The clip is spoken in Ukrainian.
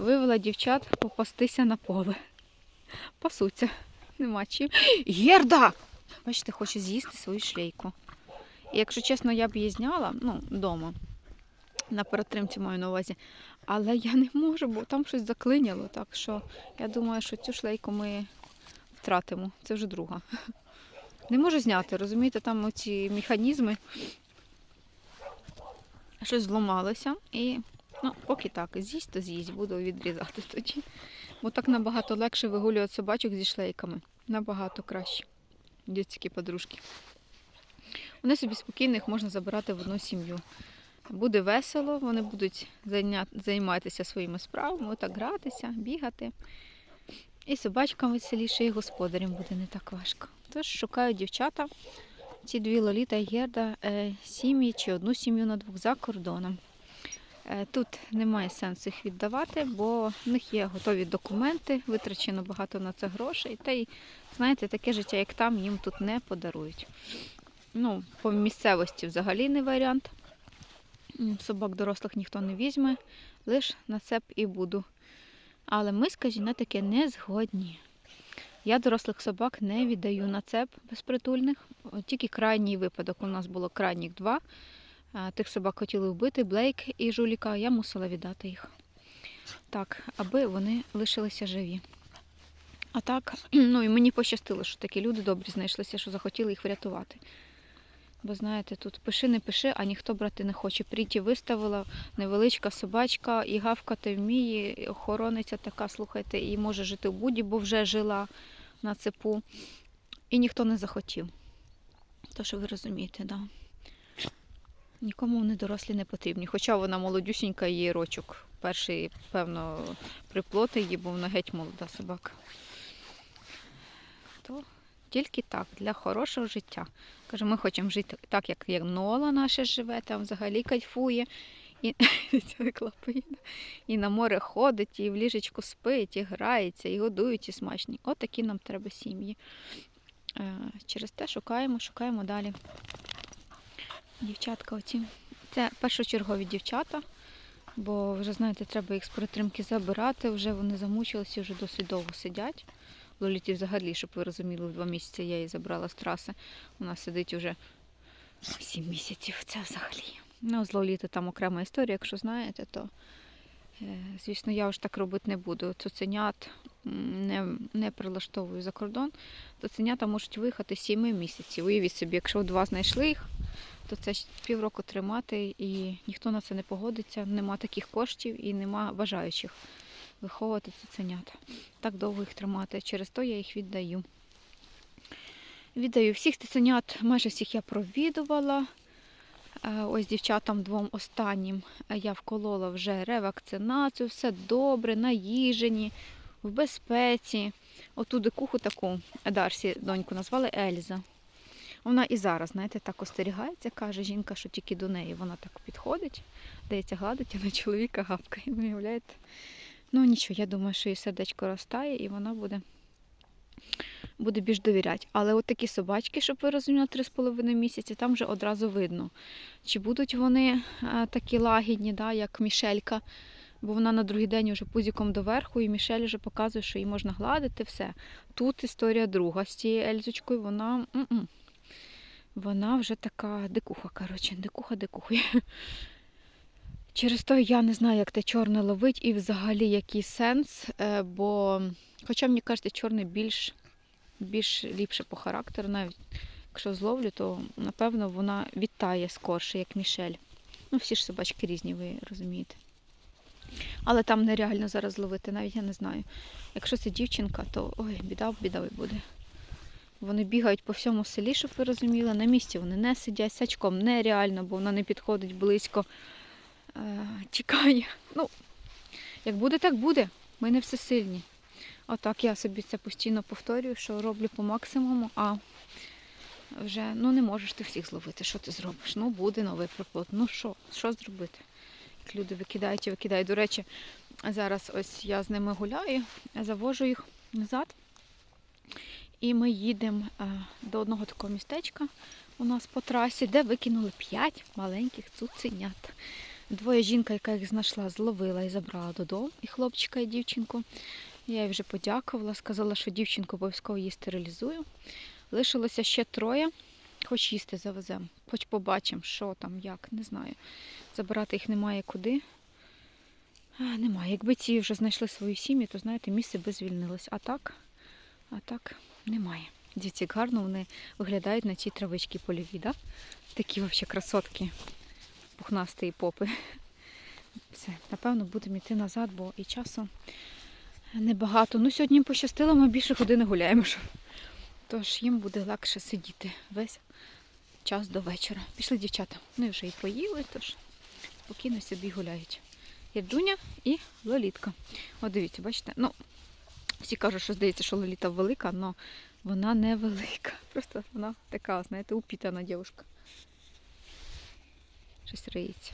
Вивела дівчат попастися на поле. Пасуться. Нема чим. Герда! Бачите, хоче з'їсти свою шлейку. І якщо чесно, я б її зняла, ну, вдома. На перетримці маю на увазі. Але я не можу, бо там щось заклиняло. Так що я думаю, що цю шлейку ми втратимо. Це вже друга. Не можу зняти, розумієте, там оці механізми щось зламалося. І ну, поки так, з'їсть, то з'їсть, буду відрізати тоді. Бо так набагато легше вигулювати собачок зі шлейками. Набагато краще. Дітські подружки. Вони собі спокійно їх можна забирати в одну сім'ю. Буде весело, вони будуть займатися своїми справами, отак гратися, бігати. І собачкам веселіше, і господарям буде не так важко. Тож шукаю дівчата, ці дві Лоліта і Герда, е, сім'ї чи одну сім'ю на двох за кордоном. Е, Тут немає сенсу їх віддавати, бо в них є готові документи, витрачено багато на це грошей. Та й, знаєте, таке життя, як там, їм тут не подарують. Ну, по місцевості взагалі не варіант. Собак дорослих ніхто не візьме, лише на цеп і буду. Але ми, скажімо, таке не згодні. Я дорослих собак не віддаю на цеп безпритульних. Тільки крайній випадок. У нас було крайніх два. Тих собак хотіли вбити, Блейк і Жуліка, я мусила віддати їх. Так, аби вони лишилися живі. А так, ну і мені пощастило, що такі люди добрі знайшлися, що захотіли їх врятувати. Бо знаєте, тут пиши, не пиши, а ніхто брати не хоче. Пріті виставила невеличка собачка і гавкати вміє, і охорониця така, слухайте, і може жити в буді, бо вже жила на цепу. І ніхто не захотів. То, що ви розумієте, да. Нікому вони дорослі не потрібні. Хоча вона молодюсінька, її рочок. Перший, певно, приплоти її, бо вона геть молода собака. То тільки так, для хорошого життя. Каже, ми хочемо жити так, як, Нола наша живе, там взагалі кайфує. І, і на море ходить, і в ліжечку спить, і грається, і годують, і смачні. От нам треба сім'ї. Е, Через те шукаємо, шукаємо далі. Дівчатка оці. Це першочергові дівчата, бо вже, знаєте, треба їх з перетримки забирати, вже вони замучилися, вже досить довго сидять. Лоліті взагалі, щоб ви розуміли, два місяці я її забрала з траси. Вона сидить уже 7 місяців. Це взагалі. Ну, з Лоліти там окрема історія, якщо знаєте, то е, звісно, я вже так робити не буду. Цуценят не, не прилаштовую за кордон. Цуценята можуть виїхати 7 місяців. Уявіть собі, якщо два знайшли їх, то це півроку тримати, і ніхто на це не погодиться. Нема таких коштів і нема бажаючих виховувати цуценят. Так довго їх тримати. Через то я їх віддаю. Віддаю всіх цуценят, майже всіх я провідувала. Е, Ось дівчатам двом останнім е, я вколола вже ревакцинацію, все добре, наїжені, в безпеці. Оту дикуху таку Дарсі доньку назвали Ельза. Вона і зараз, знаєте, так остерігається, каже жінка, що тільки до неї вона так підходить, дається гладить, а на чоловіка гавкає. Виявляєте? Ну нічого, я думаю, що її сердечко розтає і вона буде, буде більш довіряти. Але от такі собачки, щоб ви розуміли, 3,5 місяці, там вже одразу видно, чи будуть вони е, такі лагідні, да, як Мішелька. Бо вона на другий день вже пузіком доверху, і Мішель вже показує, що її можна гладити, все. Тут історія друга з цією Ельзочкою, вона. м-м. Вона вже така дикуха, коротше, дикуха дикухує. Через то я не знаю, як те чорне ловить і взагалі який сенс. е, Бо, хоча мені кажеться, чорний більш, більш ліпше по характеру, навіть якщо зловлю, то напевно вона вітає скорше, як Мішель. Ну, всі ж собачки різні, ви розумієте. Але там нереально зараз ловити, навіть я не знаю. Якщо це дівчинка, то ой, біда, біда буде. Вони бігають по всьому селі, щоб ви розуміли. На місці вони не сидять, сачком нереально, бо вона не підходить близько. Е, тікає. Ну, як буде, так буде. Ми не всесильні. Отак я собі це постійно повторюю, що роблю по максимуму, а вже ну не можеш ти всіх зловити. Що ти зробиш? Ну, буде новий приплод. Ну що, що зробити? Як люди викидають і викидають. До речі, зараз ось я з ними гуляю, завожу їх назад. І ми їдемо е, до одного такого містечка у нас по трасі, де викинули 5 маленьких цуценят. Двоє жінка, яка їх знайшла, зловила і забрала додому, і хлопчика, і дівчинку. Я їй вже подякувала, сказала, що дівчинку обов'язково її стерилізую. Лишилося ще троє, хоч їсти завеземо, хоч побачимо, що там, як, не знаю. Забирати їх немає куди. А, немає. Якби ці вже знайшли свої сім'ї, то знаєте, місце би звільнилось. А так, а так немає. Дивіться, як гарно вони виглядають на цій травичці польові? Такі взагалі красотки, пухнасті попи. Все, напевно, будемо йти назад, бо і часу небагато. Ну, сьогодні пощастило, ми більше години гуляємо. Тож їм буде легше сидіти весь час до вечора. Пішли дівчата. Вони вже і поїли, тож спокійно собі гуляють. Євдуня і Лолітка. От дивіться, бачите? Ну, всі кажуть, що здається, що Лоліта велика, але вона не велика. Просто вона така, знаєте, упітана дівчинка. Щось риється.